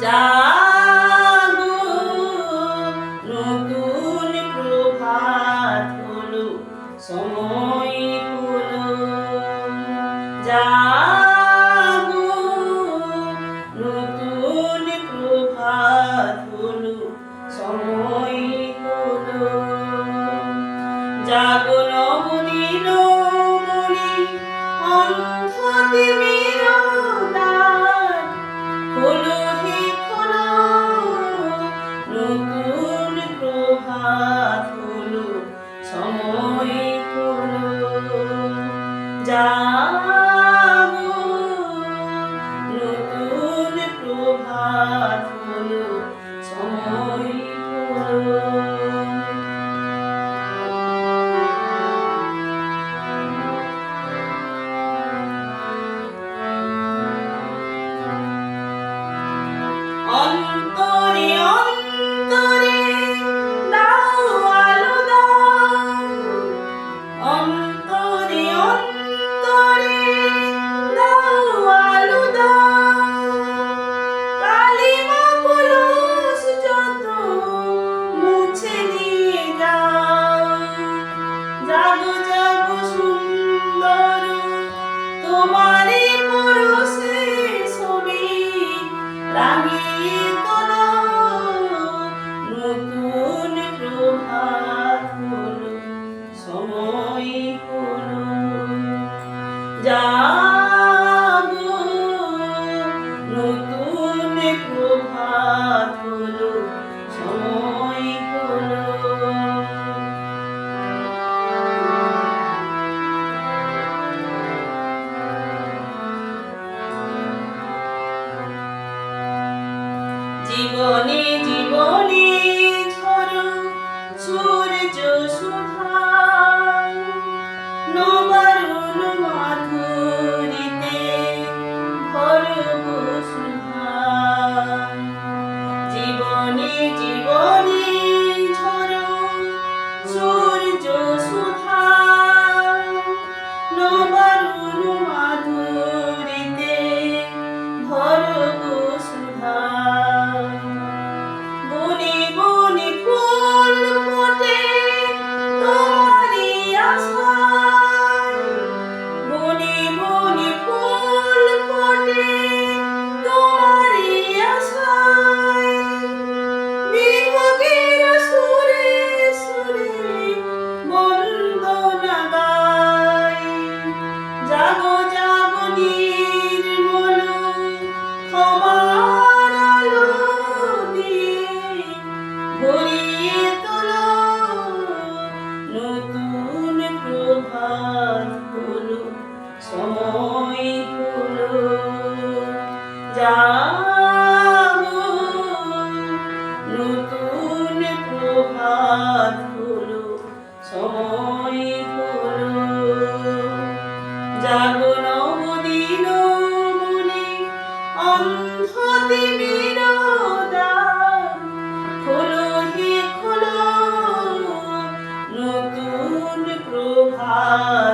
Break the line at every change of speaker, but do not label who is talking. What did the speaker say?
জাগো নতুন প্রভাত সময় হলো। নতুন প্রভাত সময় হলো। অন্ধ তিমির দ্বার জাগো নতুন প্রভাত। তোমারই জীবনে জীবনে ঝরো, সূর্য সুধা নবারুণ মাধুরীতে ভরব সুধা জীবনে জীবনে ঝরো, সূর্য সুধা নবারুণ মাধুরীতে জাগো নবদিন মনে অন্ধ দ্বার খোলো হে খোলো নতুন প্রভাত।